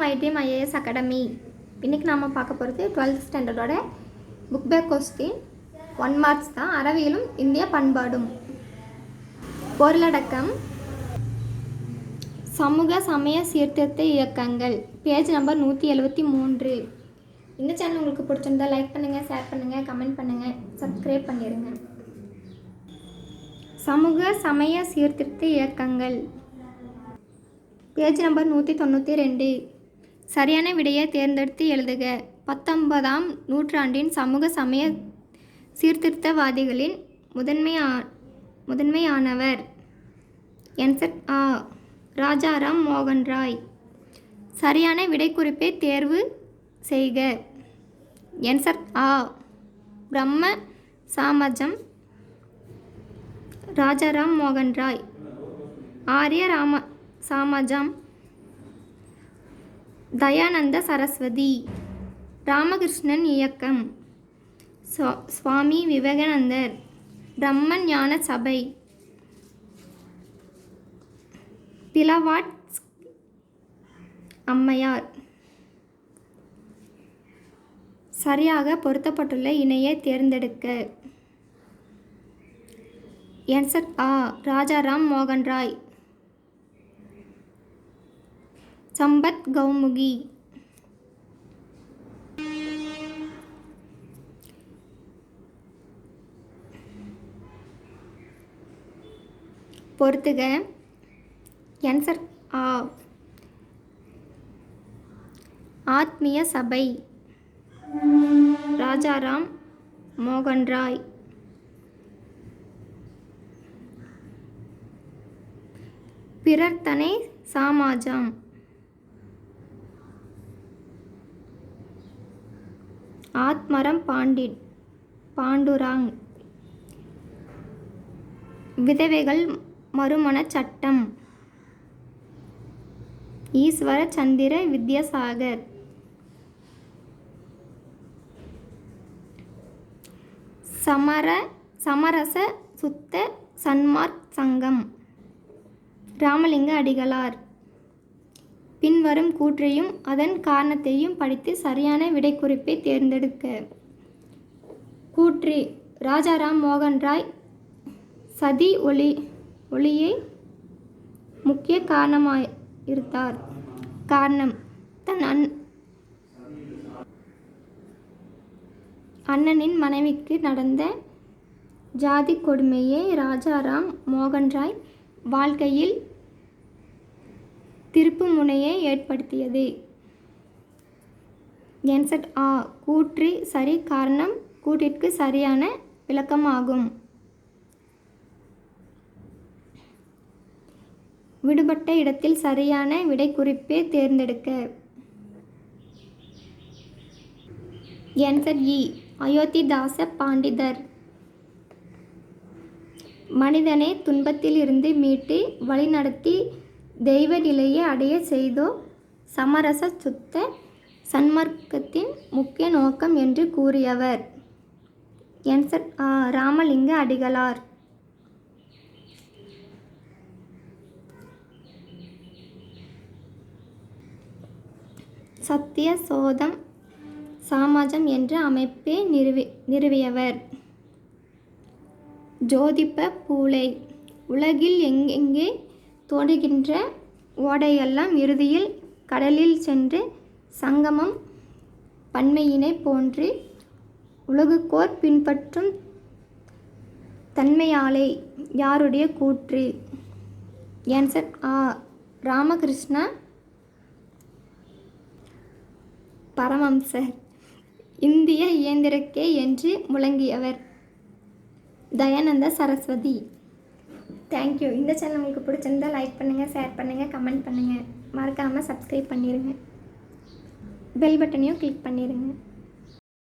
My IAS academy. இன்றைக்கி நாம் பார்க்க போகிறது twelfth ஸ்டாண்டர்டோட book back question one marks தான் அறவியலும் இந்திய பண்பாடும். பொருளடக்கம் சமூக சமய சீர்திருத்த இயக்கங்கள். பேஜ் நம்பர் நூற்றி எழுபத்தி மூன்று. இந்த சேனல் உங்களுக்கு பிடிச்சிருந்தா லைக் பண்ணுங்கள் ஷேர் பண்ணுங்கள் கமெண்ட் பண்ணுங்கள் சப்ஸ்கிரைப் பண்ணிடுங்க சமூக சமய சீர்திருத்த இயக்கங்கள். பேஜ் நம்பர் நூற்றி தொண்ணூற்றி ரெண்டு. சரியான விடையை தேர்ந்தெடுத்து எழுதுக. பத்தொன்பதாம் நூற்றாண்டின் சமூக சமய சீர்திருத்தவாதிகளின் முதன்மையா முதன்மையானவர். என்சர் ஆ ராஜாராம் மோகன் ராய். சரியான விடைக்குறிப்பை தேர்வு செய்க. என்சர் ஆ பிரம்ம சாமஜம் ராஜாராம் மோகன் ராய். ஆரிய ராம சாமஜம் தயானந்த சரஸ்வதி. ராமகிருஷ்ணன் இயக்கம். சுவாமி விவேகானந்தர். பிரம்மன் ஞான சபை. பிளவாட் அம்மையார். சரியாக பொருத்தப்பட்டுள்ள இணையை தேர்ந்தெடுக்க. என்சர் ஆ ராஜாராம் மோகன் ராய். சம்பத் கௌமுகி பொறுத்துக. என்சர் ஆ. ஆத்மிய சபை. ராஜாராம் மோகன் ராய் பிறர்த்தனை சாமாஜம். ஆத்மரம் பாண்டிட் பாண்டுராங். விதவைகள் மறுமணச் சட்டம். ஈஸ்வர சந்திர வித்யாசாகர். சமர சமரச சுத்த சன்மார்க் சங்கம். ராமலிங்க அடிகளார். பின்வரும் கூற்றையும் அதன் காரணத்தையும் படித்து சரியான விடைக்குறிப்பை தேர்ந்தெடுக்க. கூற்று ராஜாராம் மோகன் ராய் சதி ஒளி ஒளியை முக்கிய காரணமாய் இருந்தார் காரணம் தன் அன் அண்ணனின் மனைவிக்கு நடந்த ஜாதி கொடுமையை ராஜாராம் மோகன் ராய் வாழ்க்கையில் திருப்பு முனையை ஏற்படுத்தியது. என்செட் ஆ கூற்று சரி காரணம் கூட்டிற்கு சரியான விளக்கமாகும். விடுபட்ட இடத்தில் சரியான விடை குறிப்பை தேர்ந்தெடுக்க. என்சர் இ அயோத்திதாச பாண்டிதர். மனிதனை துன்பத்திலிருந்து மீட்டு வழிநடத்தி தெய்வ நிலையை அடைய செய்தோ? சமரச சுத்த சன்மார்க்கத்தின் முக்கிய நோக்கம் என்று கூறியவர். என்சர் ராமலிங்க அடிகளார். சத்திய சோதம் சாமாஜம் என்ற அமைப்பை நிறுவி நிறுவியவர். ஜோதிப பூலை உலகில் எங்கெங்கே தோன்றுகின்ற ஓடையெல்லாம் இறுதியில் கடலில் சென்று சங்கமம் பன்மையினை போன்று உலகுக்கோர் பின்பற்றும் தன்மையாலே யாருடைய கூற்று? ஏன்சர் ஆ ராமகிருஷ்ண பரமம்சர். இந்திய இயந்திரக்கே என்று முழங்கியவர். தயானந்த சரஸ்வதி. தேங்க்யூ இந்த சேனல் உங்களுக்கு பிடிச்சிருந்தா லைக் பண்ணுங்கள் ஷேர் பண்ணுங்கள் கமெண்ட் பண்ணுங்கள் மறக்காமல் சப்ஸ்கிரைப் பண்ணிடுங்க பெல் பட்டனையும் கிளிக் பண்ணிடுங்க